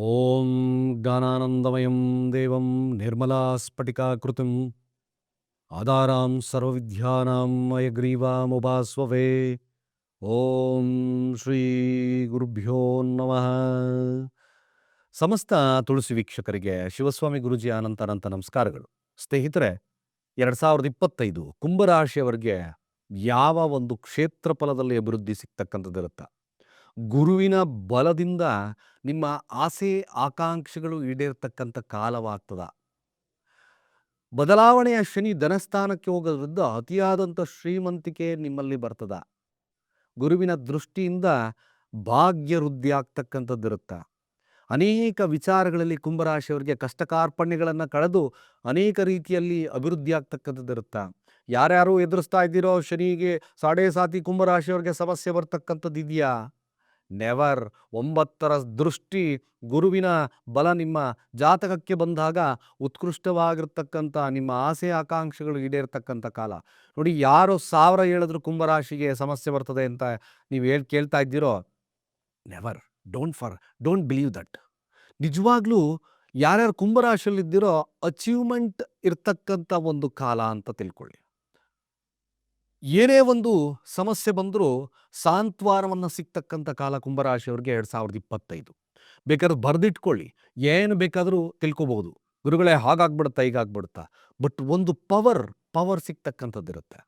ॐ ज्ञानानन्दमयं देवं निर्मलास्फटिकाकृतिम् आधारां सर्वविद्यानां मयग्रीवामुपास्ववे ಓಂ ಶ್ರೀ ಗುರುಭ್ಯೋ ನಮಃ ಸಮಸ್ತ ತುಳಸಿ ವೀಕ್ಷಕರಿಗೆ ಶಿವಸ್ವಾಮಿ ಗುರುಜಿ ಅನಂತ ಅನಂತ ನಮಸ್ಕಾರಗಳು ಸ್ನೇಹಿತರೆ ಎರಡು ಸಾವಿರದ ಇಪ್ಪತ್ತೈದು ಕುಂಭರಾಶಿಯವರಿಗೆ ಯಾವ ಒಂದು ಕ್ಷೇತ್ರ ಫಲದಲ್ಲಿ ಅಭಿವೃದ್ಧಿ ಸಿಗ್ತಕ್ಕಂಥದ್ದಿರುತ್ತೆ ಗುರುವಿನ ಬಲದಿಂದ ನಿಮ್ಮ ಆಸೆ, ಆಕಾಂಕ್ಷೆಗಳು ಈಡೇರ್ತಕ್ಕಂಥ ಕಾಲವಾಗ್ತದ. ಬದಲಾವಣೆಯ ಶನಿ ಧನಸ್ಥಾನಕ್ಕೆ ಹೋಗೋದ್ರಿಂದ ಅತಿಯಾದಂಥ ಶ್ರೀಮಂತಿಕೆ ನಿಮ್ಮಲ್ಲಿ ಬರ್ತದ. ಗುರುವಿನ ದೃಷ್ಟಿಯಿಂದ ಭಾಗ್ಯ ವೃದ್ಧಿ ಆಗ್ತಕ್ಕಂಥದ್ದಿರುತ್ತೆ ಅನೇಕ ವಿಚಾರಗಳಲ್ಲಿ ಕುಂಭರಾಶಿಯವರಿಗೆ ಕಷ್ಟ ಕಾರ್ಪಣ್ಯಗಳನ್ನು ಕಳೆದು ಅನೇಕ ರೀತಿಯಲ್ಲಿ ಅಭಿವೃದ್ಧಿ ಆಗ್ತಕ್ಕಂಥದ್ದಿರುತ್ತೆ ಯಾರ್ಯಾರು ಎದುರಿಸ್ತಾ ಇದ್ದೀರೋ ಶನಿಗೆ, ಸಾಡೆ ಸಾತಿ ಕುಂಭರಾಶಿಯವರಿಗೆ ಸಮಸ್ಯೆ ಬರ್ತಕ್ಕಂಥದ್ದು ಇದೆಯಾ ನೆವರ್ ಒಂಬತ್ತರ ದೃಷ್ಟಿ ಗುರುವಿನ ಬಲ ನಿಮ್ಮ ಜಾತಕಕ್ಕೆ ಬಂದಾಗ ಉತ್ಕೃಷ್ಟವಾಗಿರ್ತಕ್ಕಂಥ, ನಿಮ್ಮ ಆಸೆ ಆಕಾಂಕ್ಷೆಗಳು ಈಡೇರ್ತಕ್ಕಂಥ ಕಾಲ. ನೋಡಿ, ಯಾರು ಸಾವಿರ ಹೇಳಿದ್ರು ಕುಂಭರಾಶಿಗೆ ಸಮಸ್ಯೆ ಬರ್ತದೆ ಅಂತ ನೀವು ಹೇಳಿ, ಕೇಳ್ತಾ ಇದ್ದೀರೋ, never, don't fear, don't believe that. ನಿಜವಾಗ್ಲೂ ಯಾರ್ಯಾರು ಕುಂಭರಾಶಿಯಲ್ಲಿದ್ದೀರೋ, ಅಚೀವ್ಮೆಂಟ್ ಇರ್ತಕ್ಕಂಥ ಒಂದು ಕಾಲ ಅಂತ ತಿಳ್ಕೊಳ್ಳಿ. ಏನೇ ಒಂದು ಸಮಸ್ಯೆ ಬಂದರೂ ಸಾಂತ್ವಾರವನ್ನು ಸಿಗ್ತಕ್ಕಂಥ ಕಾಲ ಕುಂಭರಾಶಿಯವ್ರಿಗೆ ಎರಡು ಸಾವಿರದ ಇಪ್ಪತ್ತೈದು. ಬೇಕಾದ್ರೆ ಬರೆದಿಟ್ಕೊಳ್ಳಿ. ಏನು ಬೇಕಾದರೂ ತಿಳ್ಕೊಬೋದು. ಗುರುಗಳೇ, ಹಾಗಾಗ್ಬಿಡುತ್ತಾ, ಹೀಗಾಗ್ಬಿಡುತ್ತಾ. ಬಟ್ ಒಂದು ಪವರ್ ಪವರ್ ಸಿಗ್ತಕ್ಕಂಥದ್ದಿರುತ್ತೆ.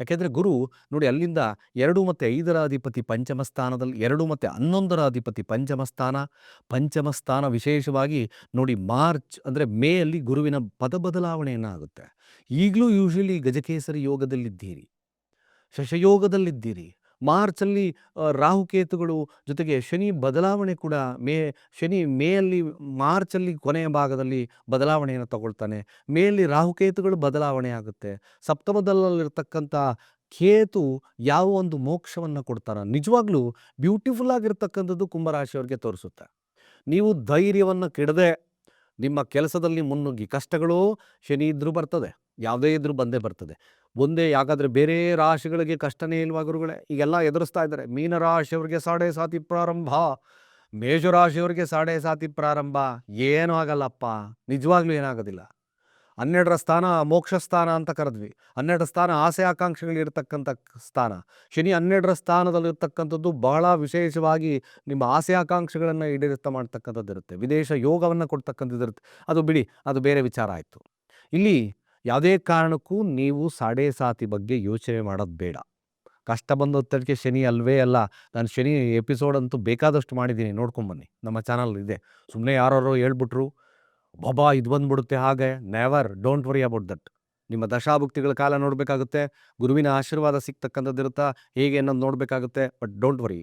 ಯಾಕೆಂದರೆ ಗುರು, ನೋಡಿ ಅಲ್ಲಿಂದ ಎರಡು ಮತ್ತು ಐದರ ಅಧಿಪತಿ ಪಂಚಮ ಸ್ಥಾನದಲ್ಲಿ ಎರಡು ಮತ್ತು ಹನ್ನೊಂದರ ಅಧಿಪತಿ ಪಂಚಮ ಸ್ಥಾನ ಪಂಚಮ ಸ್ಥಾನ ವಿಶೇಷವಾಗಿ ನೋಡಿ ಮಾರ್ಚ್ ಅಂದರೆ ಮೇ ಅಲ್ಲಿ ಗುರುವಿನ ಪದ ಬದಲಾವಣೆಯನ್ನು ಆಗುತ್ತೆ ಈಗಲೂ ಯೂಶಲಿ ಗಜಕೇಸರಿ ಯೋಗದಲ್ಲಿದ್ದೀರಿ. ಶಶಯೋಗದಲ್ಲಿದ್ದೀರಿ. ಮಾರ್ಚಲ್ಲಿ ರಾಹುಕೇತುಗಳು ಜೊತೆಗೆ ಶನಿ ಬದಲಾವಣೆ ಕೂಡ ಮೇ, ಶನಿ ಮೇಯಲ್ಲಿ, ಮಾರ್ಚಲ್ಲಿ ಕೊನೆಯ ಭಾಗದಲ್ಲಿ ಬದಲಾವಣೆಯನ್ನು ತಗೊಳ್ತಾನೆ. ಮೇಯಲ್ಲಿ ರಾಹುಕೇತುಗಳು ಬದಲಾವಣೆ ಆಗುತ್ತೆ. ಸಪ್ತಮದಲ್ಲಿರ್ತಕ್ಕಂಥ ಕೇತು ಯಾವ ಒಂದು ಮೋಕ್ಷವನ್ನು ಕೊಡ್ತಾರ ನಿಜವಾಗ್ಲೂ ಬ್ಯೂಟಿಫುಲ್ ಆಗಿರ್ತಕ್ಕಂಥದ್ದು ಕುಂಭರಾಶಿಯವ್ರಿಗೆ ತೋರಿಸುತ್ತೆ. ನೀವು ಧೈರ್ಯವನ್ನು ಕೆಡದೆ, ನಿಮ್ಮ ಕೆಲಸದಲ್ಲಿ ಮುನ್ನುಗ್ಗಿ, ಕಷ್ಟಗಳು ಶನಿ ಇದ್ರೂ ಬರ್ತದೆ, ಯಾವುದೇ ಇದ್ರೂ ಬಂದೇ ಬರ್ತದೆ. ಒಂದೇ ಯಾಕಾದ್ರೆ ಬೇರೆ ರಾಶಿಗಳಿಗೆ ಕಷ್ಟನೇ ಇಲ್ವಾ ಗುರುಗಳೇ? ಈಗೆಲ್ಲ ಎದುರಿಸ್ತಾ ಇದ್ದಾರೆ. ಮೀನರಾಶಿಯವ್ರಿಗೆ ಸಾಡೆ ಸಾತಿ ಪ್ರಾರಂಭ. ಮೇಷರಾಶಿಯವರಿಗೆ ಸಾಡೆ ಸಾತಿ ಪ್ರಾರಂಭ. ಏನೂ ಆಗಲ್ಲಪ್ಪ. ನಿಜವಾಗ್ಲೂ ಏನಾಗೋದಿಲ್ಲ. ಹನ್ನೆರಡರ ಸ್ಥಾನ ಮೋಕ್ಷ ಸ್ಥಾನ ಅಂತ ಕರೆದ್ವಿ. ಹನ್ನೆರಡರ ಸ್ಥಾನ ಆಸೆ ಆಕಾಂಕ್ಷೆಗಳಿರ್ತಕ್ಕಂಥ ಸ್ಥಾನ. ಶನಿ ಹನ್ನೆರಡರ ಸ್ಥಾನದಲ್ಲಿರ್ತಕ್ಕಂಥದ್ದು ಬಹಳ ವಿಶೇಷವಾಗಿ ನಿಮ್ಮ ಆಸೆ ಆಕಾಂಕ್ಷೆಗಳನ್ನು ಈಡೇರಿಸ್ತಾ ಮಾಡ್ತಕ್ಕಂಥದ್ದು ಇರುತ್ತೆ ವಿದೇಶ ಯೋಗವನ್ನು ಕೊಡ್ತಕ್ಕಂಥದ್ದು ಇರುತ್ತೆ ಅದು ಬಿಡಿ, ಅದು ಬೇರೆ ವಿಚಾರ ಆಯಿತು. ಇಲ್ಲಿ ಯಾವುದೇ ಕಾರಣಕ್ಕೂ ನೀವು ಸಾಡೆ ಸಾತಿ ಬಗ್ಗೆ ಯೋಚನೆ ಮಾಡೋದು ಬೇಡ. ಕಷ್ಟ ಬಂದ ಒತ್ತಡಕ್ಕೆ ಶನಿ ಅಲ್ವೇ ಅಲ್ಲ, ನಾನು ಶನಿ ಎಪಿಸೋಡ್ ಅಂತೂ ಬೇಕಾದಷ್ಟು ಮಾಡಿದ್ದೀನಿ ನೋಡ್ಕೊಂಬನ್ನಿ ನಮ್ಮ ಚಾನಲ್ ಇದೆ. ಸುಮ್ಮನೆ ಯಾರೋ ಹೇಳ್ಬಿಟ್ರು, ಬಾಬಾ, ಇದು ಬಂದ್ಬಿಡುತ್ತೆ ಹಾಗೆ. Never don't worry about that ನಿಮ್ಮ ದಶಾಭುಕ್ತಿಗಳ ಕಾಲ ನೋಡಬೇಕಾಗುತ್ತೆ, ಗುರುವಿನ ಆಶೀರ್ವಾದ ಸಿಗ್ತಕ್ಕಂಥದ್ದಿರುತ್ತಾ ಹೇಗೆ ಅನ್ನೋದು ನೋಡಬೇಕಾಗುತ್ತೆ ಬಟ್ ಡೋಂಟ್ ವರಿ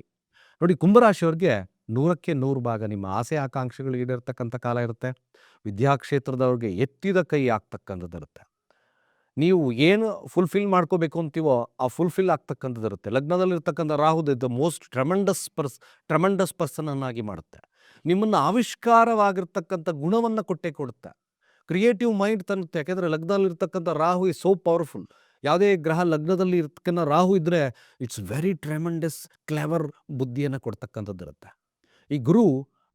ನೋಡಿ, ಕುಂಭರಾಶಿಯವ್ರಿಗೆ ನೂರಕ್ಕೆ ನೂರು ಭಾಗ ನಿಮ್ಮ ಆಸೆ ಆಕಾಂಕ್ಷೆಗಳು ಈಡೇರ್ತಕ್ಕಂಥ ಕಾಲ ಇರುತ್ತೆ. ವಿದ್ಯಾಕ್ಷೇತ್ರದವ್ರಿಗೆ ಎತ್ತಿದ ಕೈ ಆಗ್ತಕ್ಕಂಥದ್ದಿರುತ್ತೆ ನೀವು ಏನು ಫುಲ್ಫಿಲ್ ಮಾಡ್ಕೋಬೇಕು ಅಂತೀವೋ, ಆ ಫುಲ್ಫಿಲ್ ಆಗ್ತಕ್ಕಂಥದ್ದು ಇರುತ್ತೆ. ಲಗ್ನದಲ್ಲಿರ್ತಕ್ಕಂಥ ರಾಹು ದ ಮೋಸ್ಟ್ ಟ್ರಮೆಂಡಸ್ ಪರ್ಸ್ ಟ್ರಮೆಂಡಸ್ ಪರ್ಸನನ್ನಾಗಿ ಮಾಡುತ್ತೆ. ನಿಮ್ಮನ್ನು ಆವಿಷ್ಕಾರವಾಗಿರ್ತಕ್ಕಂಥ ಗುಣವನ್ನು ಕೊಟ್ಟೆ ಕೊಡುತ್ತೆ. ಕ್ರಿಯೇಟಿವ್ ಮೈಂಡ್ ತನ್ನುತ್ತೆ. ಯಾಕೆಂದರೆ ಲಗ್ನದಲ್ಲಿರ್ತಕ್ಕಂಥ ರಾಹು ಇಸ್ ಸೋ ಪವರ್ಫುಲ್ ಯಾವುದೇ ಗ್ರಹ ಲಗ್ನದಲ್ಲಿ ಇರ್ತಕ್ಕಂಥ ರಾಹು ಇದ್ದರೆ ಇಟ್ಸ್ ವೆರಿ ಟ್ರೆಮೆಂಡಸ್ ಕ್ಲೆವರ್ ಬುದ್ಧಿಯನ್ನು ಕೊಡ್ತಕ್ಕಂಥದ್ದು ಇರುತ್ತೆ ಈ ಗುರು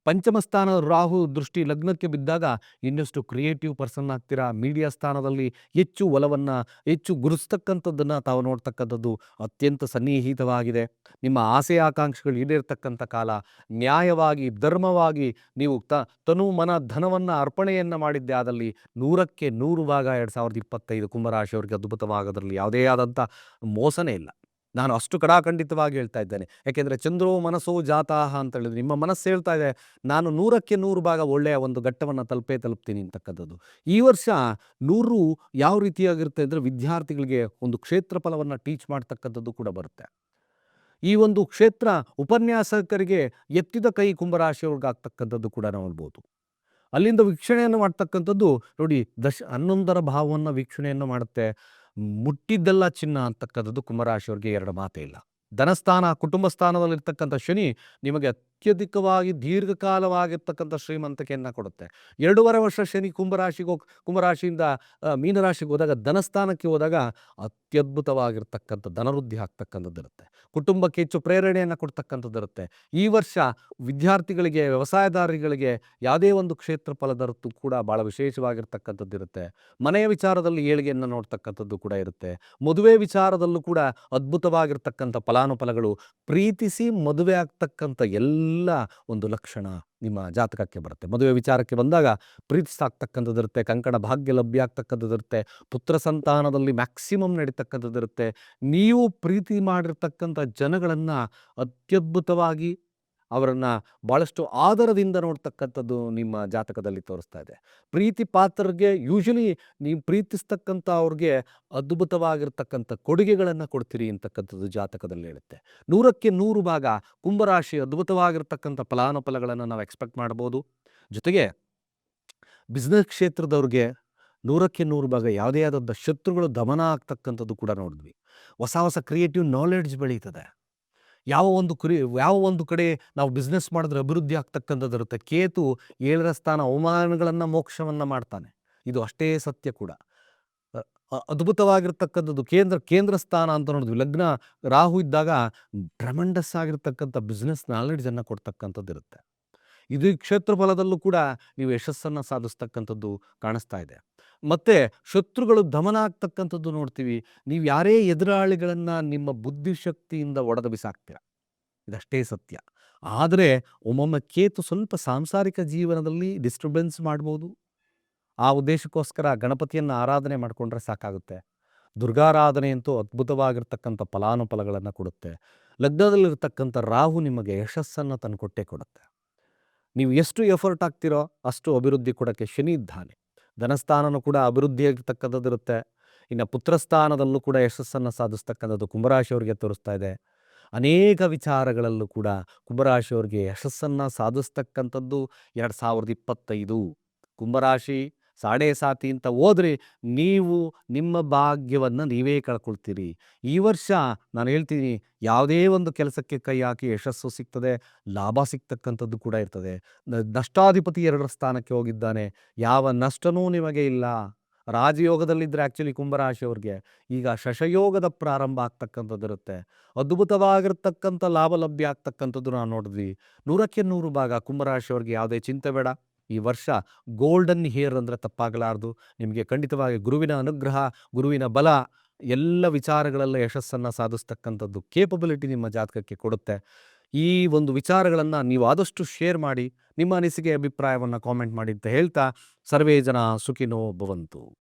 ಪಂಚಮ ಸ್ಥಾನ ರಾಹು ದೃಷ್ಟಿ ಲಗ್ನಕ್ಕೆ ಬಿದ್ದಾಗ ಇನ್ನಷ್ಟು ಕ್ರಿಯೇಟಿವ್ ಪರ್ಸನ್ ಆಗ್ತೀರಾ? ಮೀಡಿಯಾ ಸ್ಥಾನದಲ್ಲಿ ಹೆಚ್ಚು ಒಲವನ್ನು, ಹೆಚ್ಚು ಗುರುಸ್ತಕ್ಕಂಥದ್ದನ್ನು ತಾವು ನೋಡ್ತಕ್ಕಂಥದ್ದು ಅತ್ಯಂತ ಸನ್ನಿಹಿತವಾಗಿದೆ. ನಿಮ್ಮ ಆಸೆ ಆಕಾಂಕ್ಷೆಗಳು ಈಡೇರ್ತಕ್ಕಂಥ ಕಾಲ. ನ್ಯಾಯವಾಗಿ, ಧರ್ಮವಾಗಿ ನೀವು ತ, ತನು ಮನ ಧನವನ್ನು ಅರ್ಪಣೆಯನ್ನು ಮಾಡಿದ್ದೆ ಆದಲ್ಲಿ ನೂರಕ್ಕೆ ನೂರು ಭಾಗ ಎರಡು ಸಾವಿರದ ಇಪ್ಪತ್ತೈದು ಕುಂಭರಾಶಿಯವರಿಗೆ ಅದ್ಭುತವಾಗೋದ್ರಲ್ಲಿ ಯಾವುದೇ ಆದಂಥ ಮೋಸನೇ ಇಲ್ಲ. ನಾನು ಅಷ್ಟು ಕಡಾಖಂಡಿತವಾಗಿ ಹೇಳ್ತಾ ಇದ್ದೇನೆ. ಯಾಕೆಂದರೆ ಚಂದ್ರೋ ಮನಸ್ಸೋ ಜಾತಾಹ ಅಂತ ಹೇಳಿದ್ರೆ ನಿಮ್ಮ ಮನಸ್ಸು ಹೇಳ್ತಾ ಇದೆ, ನಾನು ನೂರಕ್ಕೆ ನೂರು ಭಾಗ ಒಳ್ಳೆಯ ಒಂದು ಘಟ್ಟವನ್ನು ತಲುಪೇ ತಲುಪ್ತೀನಿ ಅಂತಕ್ಕಂಥದ್ದು. ಈ ವರ್ಷ ನೂರು ಯಾವ ರೀತಿಯಾಗಿರುತ್ತೆ ಅಂದರೆ ವಿದ್ಯಾರ್ಥಿಗಳಿಗೆ ಒಂದು ಕ್ಷೇತ್ರ ಫಲವನ್ನು ಟೀಚ್ ಮಾಡ್ತಕ್ಕಂಥದ್ದು ಕೂಡ ಬರುತ್ತೆ. ಈ ಒಂದು ಕ್ಷೇತ್ರ ಉಪನ್ಯಾಸಕರಿಗೆ ಎತ್ತಿದ ಕೈ ಕುಂಭರಾಶಿಯವ್ರಿಗಾಗ್ತಕ್ಕಂಥದ್ದು ಕೂಡ ನೋಡ್ಬೋದು. ಅಲ್ಲಿಂದ ವೀಕ್ಷಣೆಯನ್ನು ಮಾಡ್ತಕ್ಕಂಥದ್ದು ನೋಡಿ ದಶ ಹನ್ನೊಂದರ ಭಾವವನ್ನು ವೀಕ್ಷಣೆಯನ್ನು ಮಾಡುತ್ತೆ. ಮುಟ್ಟಿದ್ದೆಲ್ಲ ಚಿನ್ನ ಅಂತಕ್ಕಂಥದ್ದು ಕುಂಭರಾಶಿಯವ್ರಿಗೆ ಎರಡು ಮಾತೇ ಇಲ್ಲ. ಧನಸ್ಥಾನ ಕುಟುಂಬ ಸ್ಥಾನದಲ್ಲಿರ್ತಕ್ಕಂಥ ಶನಿ ನಿಮಗೆ ಅತ್ಯಧಿಕವಾಗಿ ದೀರ್ಘಕಾಲವಾಗಿರ್ತಕ್ಕಂಥ ಶ್ರೀಮಂತಿಕೆಯನ್ನು ಕೊಡುತ್ತೆ. ಎರಡೂವರೆ ವರ್ಷ ಶನಿ ಕುಂಭರಾಶಿಗೆ ಕುಂಭರಾಶಿಯಿಂದ ಮೀನರಾಶಿಗೆ ಹೋದಾಗ, ಧನಸ್ಥಾನಕ್ಕೆ ಹೋದಾಗ ಅತ್ಯದ್ಭುತವಾಗಿರ್ತಕ್ಕಂಥ ಧನವೃದ್ಧಿ ಆಗ್ತಕ್ಕಂಥದ್ದು ಇರುತ್ತೆ. ಕುಟುಂಬಕ್ಕೆ ಹೆಚ್ಚು ಪ್ರೇರಣೆಯನ್ನು ಕೊಡ್ತಕ್ಕಂಥದ್ದು ಇರುತ್ತೆ. ಈ ವರ್ಷ ವಿದ್ಯಾರ್ಥಿಗಳಿಗೆ ವ್ಯವಸಾಯದಾರಿಗಳಿಗೆ ಯಾವುದೇ ಒಂದು ಕ್ಷೇತ್ರ ಫಲದರತ್ತು ಕೂಡ ಭಾಳ ವಿಶೇಷವಾಗಿರ್ತಕ್ಕಂಥದ್ದು ಇರುತ್ತೆ. ಮನೆಯ ವಿಚಾರದಲ್ಲಿ ಏಳಿಗೆಯನ್ನು ನೋಡ್ತಕ್ಕಂಥದ್ದು ಕೂಡ ಇರುತ್ತೆ. ಮದುವೆ ವಿಚಾರದಲ್ಲೂ ಕೂಡ ಅದ್ಭುತವಾಗಿರ್ತಕ್ಕಂಥ ಫಲಾನುಫಲಗಳು ಪ್ರೀತಿಸಿ ಮದುವೆ ಆಗ್ತಕ್ಕಂಥ ಎಲ್ಲ ಒಂದು ಲಕ್ಷಣ ನಿಮ್ಮ ಜಾತಕಕ್ಕೆ ಬರುತ್ತೆ. ಮದುವೆ ವಿಚಾರಕ್ಕೆ ಬಂದಾಗ ಪ್ರೀತಿಸಾಗ್ತಕ್ಕಂಥದ್ದಿರುತ್ತೆ, ಕಂಕಣ ಭಾಗ್ಯ ಲಭ್ಯ ಆಗ್ತಕ್ಕಂಥದ್ದಿರುತ್ತೆ ಪುತ್ರ ಸಂತಾನದಲ್ಲಿ ಮ್ಯಾಕ್ಸಿಮಮ್ ನಡೀತಕ್ಕಂಥದ್ದಿರುತ್ತೆ. ನೀವು ಪ್ರೀತಿ ಮಾಡಿರ್ತಕ್ಕಂಥ ಜನಗಳನ್ನು ಅತ್ಯದ್ಭುತವಾಗಿ ಅವರನ್ನು ಭಾಳಷ್ಟು ಆದರದಿಂದ ನೋಡ್ತಕ್ಕಂಥದ್ದು ನಿಮ್ಮ ಜಾತಕದಲ್ಲಿ ತೋರಿಸ್ತಾ ಇದೆ. ಪ್ರೀತಿ ಪಾತ್ರರಿಗೆ ಯೂಶಲಿ ನೀವು ಪ್ರೀತಿಸ್ತಕ್ಕಂಥ ಅವ್ರಿಗೆ ಅದ್ಭುತವಾಗಿರ್ತಕ್ಕಂಥ ಕೊಡುಗೆಗಳನ್ನು ಕೊಡ್ತೀರಿ ಅಂತಕ್ಕಂಥದ್ದು ಜಾತಕದಲ್ಲಿ ಹೇಳುತ್ತೆ. ನೂರಕ್ಕೆ ನೂರು ಭಾಗ ಕುಂಭರಾಶಿ ಅದ್ಭುತವಾಗಿರ್ತಕ್ಕಂಥ ಫಲಾನುಫಲಗಳನ್ನು ನಾವು ಎಕ್ಸ್ಪೆಕ್ಟ್ ಮಾಡ್ಬೋದು. ಜೊತೆಗೆ ಬಿಸ್ನೆಸ್ ಕ್ಷೇತ್ರದವ್ರಿಗೆ ನೂರಕ್ಕೆ ನೂರು ಭಾಗ ಯಾವುದೇ ಆದಂಥ ಶತ್ರುಗಳು ದಮನ ಆಗ್ತಕ್ಕಂಥದ್ದು ಕೂಡ ನೋಡಿದ್ವಿ. ಹೊಸ ಹೊಸ ಕ್ರಿಯೇಟಿವ್ ನಾಲೆಡ್ಜ್ ಬೆಳೀತದೆ. ಯಾವ ಒಂದು ಕುರಿ, ಯಾವ ಒಂದು ಕಡೆ ನಾವು ಬಿಸ್ನೆಸ್ ಮಾಡಿದ್ರೆ ಅಭಿವೃದ್ಧಿ ಆಗ್ತಕ್ಕಂಥದ್ದು ಇರುತ್ತೆ. ಕೇತು ಏಳರ ಸ್ಥಾನ ಅವಮಾನಗಳನ್ನು ಮೋಕ್ಷವನ್ನು ಮಾಡ್ತಾನೆ. ಇದು ಅಷ್ಟೇ ಸತ್ಯ ಕೂಡ. ಅದ್ಭುತವಾಗಿರ್ತಕ್ಕಂಥದ್ದು. ಕೇಂದ್ರ ಕೇಂದ್ರ ಸ್ಥಾನ ಅಂತ ನೋಡಿದ್ವಿ. ಲಗ್ನ ರಾಹು ಇದ್ದಾಗ ಟ್ರಮೆಂಡಸ್ ಆಗಿರ್ತಕ್ಕಂಥ ಬಿಸ್ನೆಸ್ ನಾಲೆಡ್ಜನ್ನು ಕೊಡ್ತಕ್ಕಂಥದ್ದು ಇರುತ್ತೆ. ಇದು ಕ್ಷೇತ್ರಫಲದಲ್ಲೂ ಕ್ಷೇತ್ರ ಫಲದಲ್ಲೂ ಕೂಡ ನೀವು ಯಶಸ್ಸನ್ನು ಸಾಧಿಸ್ತಕ್ಕಂಥದ್ದು ಕಾಣಿಸ್ತಾ ಇದೆ. ಮತ್ತೆ ಶತ್ರುಗಳು ದಮನ ಆಗ್ತಕ್ಕಂಥದ್ದು ನೋಡ್ತೀವಿ. ನೀವು ಯಾರೇ ಎದುರಾಳಿಗಳನ್ನು ನಿಮ್ಮ ಬುದ್ಧಿಶಕ್ತಿಯಿಂದ ಒಡೆದು ಬಿಸಾಕ್ತೀರ. ಇದಷ್ಟೇ ಸತ್ಯ. ಆದರೆ ಒಮ್ಮೊಮ್ಮೆ ಕೇತು ಸ್ವಲ್ಪ ಸಾಂಸಾರಿಕ ಜೀವನದಲ್ಲಿ ಡಿಸ್ಟರ್ಬೆನ್ಸ್ ಮಾಡ್ಬೋದು. ಆ ಉದ್ದೇಶಕ್ಕೋಸ್ಕರ ಗಣಪತಿಯನ್ನು ಆರಾಧನೆ ಮಾಡಿಕೊಂಡ್ರೆ ಸಾಕಾಗುತ್ತೆ. ದುರ್ಗಾರಾಧನೆ ಅಂತೂ ಅದ್ಭುತವಾಗಿರ್ತಕ್ಕಂಥ ಫಲಾನುಫಲಗಳನ್ನು ಕೊಡುತ್ತೆ. ಲಗ್ನದಲ್ಲಿರ್ತಕ್ಕಂಥ ರಾಹು ನಿಮಗೆ ಯಶಸ್ಸನ್ನು ತಂದುಕೊಟ್ಟೇ ಕೊಡುತ್ತೆ. ನೀವು ಎಷ್ಟು ಎಫರ್ಟ್ ಆಗ್ತೀರೋ ಅಷ್ಟು ಅಭಿವೃದ್ಧಿ ಕೊಡೋಕ್ಕೆ ಶನಿ ಇದ್ದಾನೆ. ಧನಸ್ಥಾನನೂ ಕೂಡ ಅಭಿವೃದ್ಧಿಯಾಗಿರ್ತಕ್ಕಂಥದ್ದಿರುತ್ತೆ ಇನ್ನು ಪುತ್ರಸ್ಥಾನದಲ್ಲೂ ಕೂಡ ಯಶಸ್ಸನ್ನು ಸಾಧಿಸ್ತಕ್ಕಂಥದ್ದು ಕುಂಭರಾಶಿಯವರಿಗೆ ತೋರಿಸ್ತಾ ಇದೆ. ಅನೇಕ ವಿಚಾರಗಳಲ್ಲೂ ಕೂಡ ಕುಂಭರಾಶಿಯವರಿಗೆ ಯಶಸ್ಸನ್ನು ಸಾಧಿಸ್ತಕ್ಕಂಥದ್ದು ಎರಡು ಸಾವಿರದ ಇಪ್ಪತ್ತೈದು. ಕುಂಭರಾಶಿ ಸಾಡೆ ಸಾತಿ ಅಂತ ಹೋದರೆ ನೀವು ನಿಮ್ಮ ಭಾಗ್ಯವನ್ನು ನೀವೇ ಕಳ್ಕೊಳ್ತೀರಿ. ಈ ವರ್ಷ ನಾನು ಹೇಳ್ತೀನಿ ಯಾವುದೇ ಒಂದು ಕೆಲಸಕ್ಕೆ ಕೈ ಹಾಕಿ ಯಶಸ್ಸು ಸಿಗ್ತದೆ, ಲಾಭ ಸಿಗ್ತಕ್ಕಂಥದ್ದು ಕೂಡ ಇರ್ತದೆ. ನಷ್ಟಾಧಿಪತಿ ಎರಡರ ಸ್ಥಾನಕ್ಕೆ ಹೋಗಿದ್ದಾನೆ, ಯಾವ ನಷ್ಟನೂ ನಿಮಗೆ ಇಲ್ಲ. ರಾಜಯೋಗದಲ್ಲಿದ್ದರೆ ಆ್ಯಕ್ಚುಲಿ ಕುಂಭರಾಶಿಯವ್ರಿಗೆ ಈಗ ಶಶಯೋಗದ ಪ್ರಾರಂಭ ಆಗ್ತಕ್ಕಂಥದ್ದು ಇರುತ್ತೆ. ಅದ್ಭುತವಾಗಿರ್ತಕ್ಕಂಥ ಲಾಭ ಲಭ್ಯ ಆಗ್ತಕ್ಕಂಥದ್ದು ನಾವು ನೋಡಿದ್ವಿ. ನೂರಕ್ಕೆ ನೂರು ಭಾಗ ಕುಂಭರಾಶಿಯವ್ರಿಗೆ ಯಾವುದೇ ಚಿಂತೆ ಬೇಡ. ಈ ವರ್ಷ ಗೋಲ್ಡನ್ ಹೇರ್ ಅಂದರೆ ತಪ್ಪಾಗಲಾರ್ದು. ನಿಮಗೆ ಖಂಡಿತವಾಗಿ ಗುರುವಿನ ಅನುಗ್ರಹ, ಗುರುವಿನ ಬಲ, ಎಲ್ಲ ವಿಚಾರಗಳಲ್ಲ ಯಶಸ್ಸನ್ನು ಸಾಧಿಸ್ತಕ್ಕಂಥದ್ದು ಕೇಪಬಿಲಿಟಿ ನಿಮ್ಮ ಜಾತಕಕ್ಕೆ ಕೊಡುತ್ತೆ. ಈ ಒಂದು ವಿಚಾರಗಳನ್ನು ನೀವು ಆದಷ್ಟು ಶೇರ್ ಮಾಡಿ, ನಿಮ್ಮ ಅನಿಸಿಕೆ, ಅಭಿಪ್ರಾಯವನ್ನು ಕಾಮೆಂಟ್ ಮಾಡಿ ಅಂತ ಹೇಳ್ತಾ, ಸರ್ವೇ ಜನ ಸುಖಿನೋ ಭವಂತು.